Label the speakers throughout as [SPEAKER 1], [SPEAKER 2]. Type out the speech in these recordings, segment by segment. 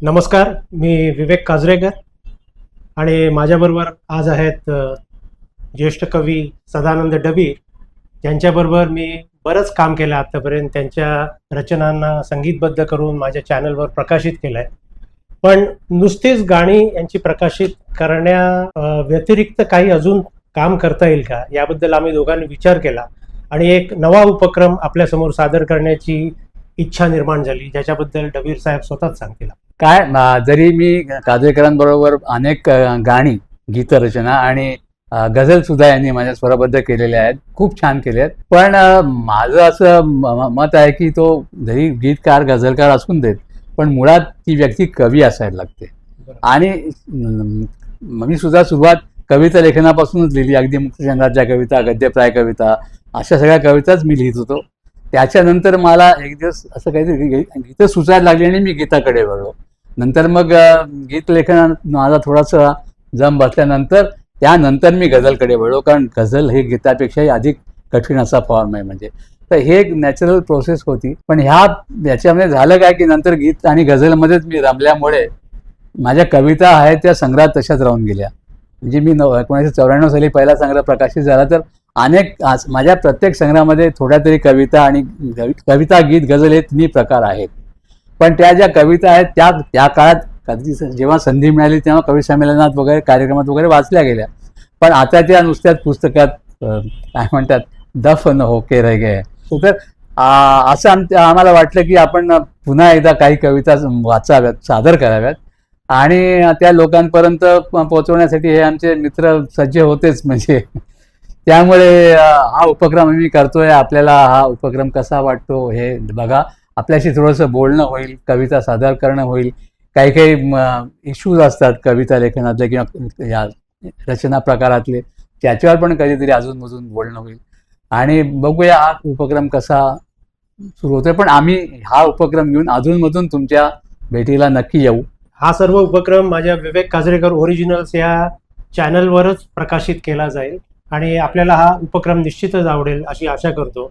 [SPEAKER 1] नमस्कार मी विवेक काजरेकर आणि माझ्याबरोबर आज आहेत ज्येष्ठ कवी सदानंद डबीर. ज्यांच्याबरोबर मी बरंच काम केलं आत्तापर्यंत त्यांच्या रचनांना संगीतबद्ध करून माझ्या चॅनलवर प्रकाशित केलं आहे पण नुसतीच गाणी यांची प्रकाशित करण्या व्यतिरिक्त काही अजून काम करता येईल का? याबद्दल आम्ही दोघांनी विचार केला आणि एक नवा उपक्रम आपल्यासमोर सादर करण्याची इच्छा निर्माण झाली ज्याच्याबद्दल डबीर साहेब स्वतःच सांगतील.
[SPEAKER 2] काय जरी मी काजळकरांबरोबर अनेक गाणी गीतरचना आणि गझल सुद्धा यांनी माझ्या स्वरबद्ध केलेल्या आहेत. खूप छान केले आहेत. पण माझं असं मत आहे की तो जरी गीतकार गझलकार असून देत पण मुळात ती व्यक्ती कवी असायला लागते. आणि मी सुद्धा सुरुवात कविता लेखनापासूनच लिहिली. अगदी मुक्तचंद्राच्या कविता गद्यप्राय कविता अशा सगळ्या कविताच मी लिहित होतो. त्याच्यानंतर मला एक दिवस असं काहीतरी गीतं सुचायला लागली आणि मी गीताकडे वळलो. नंतर मग गीत लेखनात माझा थोडासा जम बसल्यानंतर त्यानंतर मी गझलकडे वळलो. कारण गझल हे गीतापेक्षाही अधिक कठीण असा फॉर्म आहे म्हणजे. तर हे एक नॅचरल प्रोसेस होती. पण ह्या याच्यामध्ये झालं काय की नंतर गीत आणि गझलमध्येच मी रमल्यामुळे माझ्या कविता आहेत त्या संग्रहात तशाच राहून गेल्या. म्हणजे मी नव एकोणीसशे चौऱ्याण्णव साली पहिला संग्रह प्रकाशित झाला तर अनेक आज माझ्या प्रत्येक संग्रहामध्ये थोड्या तरी कविता आणि कविता गीत गझल हे तिन्ही प्रकार आहेत. पण त्या ज्या कविता आहेत त्या त्या काळात कधी जेव्हा संधी मिळाली तेव्हा कवी संमेलनात वगैरे कार्यक्रमात वगैरे वाचल्या गेल्या. पण आता त्या नुसत्याच पुस्तकात काय म्हणतात दफन होके रह गे तर असं आम आम्हाला वाटलं की आपण पुन्हा एकदा काही कविता वाचाव्यात सादर कराव्यात. आणि त्या लोकांपर्यंत पोहोचवण्यासाठी हे आमचे मित्र सज्ज होतेच. म्हणजे त्यामुळे हा उपक्रम आम्ही करतोय. आपल्याला हा उपक्रम कसा वाटतो हे बघा. आपल्याशी थोडंसं बोलणं होईल कविता सादर करणं होईल. काही काही इश्यूज असतात कविता लेखनातले किंवा या रचना प्रकारातले. त्याच्यावर पण कधीतरी अजूनमधून बोलणं होईल. आणि बघूया हा उपक्रम कसा सुरू होतोय. पण आम्ही हा उपक्रम घेऊन अजूनमधून तुमच्या भेटीला नक्की येऊ.
[SPEAKER 1] हा सर्व उपक्रम माझ्या विवेक काजरेकर ओरिजिनल्स या चॅनलवरच प्रकाशित केला जाईल. आणि आपल्याला हा उपक्रम निश्चितच आवडेल अशी आशा करतो.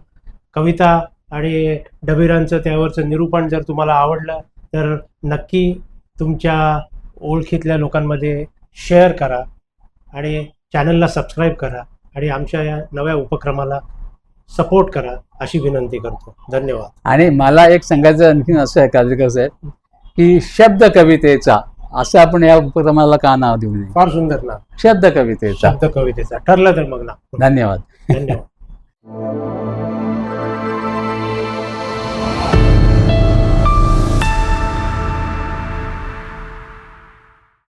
[SPEAKER 1] कविता आणि डबीरांचं त्यावरचं निरूपण जर तुम्हाला आवडलं तर नक्की तुमच्या ओळखीतल्या लोकांमध्ये शेअर करा आणि चॅनलला सबस्क्राईब करा आणि आमच्या या नव्या उपक्रमाला सपोर्ट करा अशी विनंती करतो. धन्यवाद.
[SPEAKER 2] आणि मला एक सांगायचं आणखीन असं आहे काजरेकर साहेब की शब्द कवितेचा असं आपण या उपक्रमाला का नाव देऊ नये?
[SPEAKER 1] फार सुंदर ना
[SPEAKER 2] शब्द कवितेचा.
[SPEAKER 1] शब्द कवितेचा. ठरलं तर मग ना
[SPEAKER 2] धन्यवाद.
[SPEAKER 1] धन्यवाद.